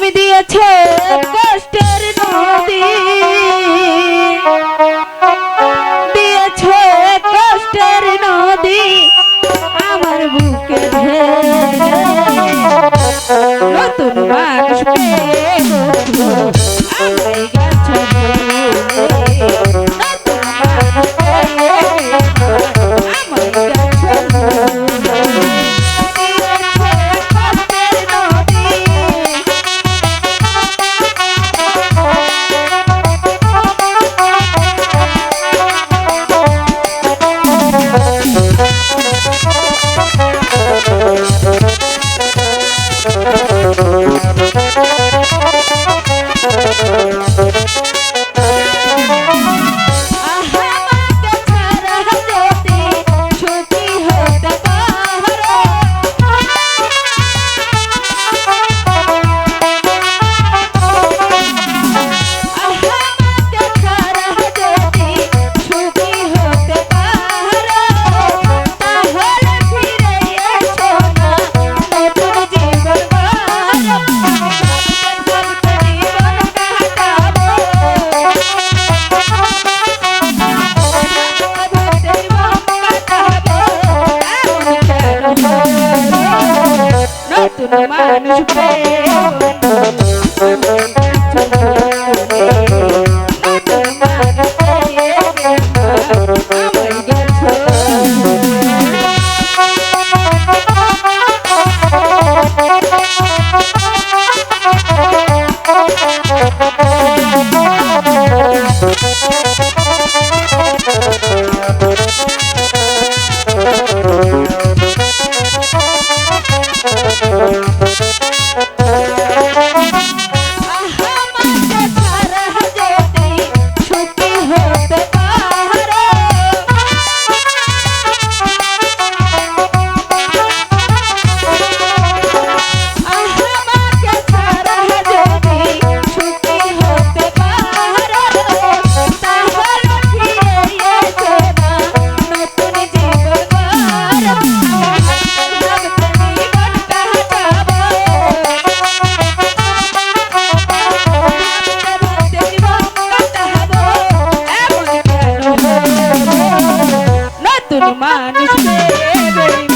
তুমি দিয়েছ কষ্টের নদী। দিয়েছ কষ্টের নদী আমার বুকে নতুন মানুষ Música মানুষ প্রেম একজন মানুষ মানুষ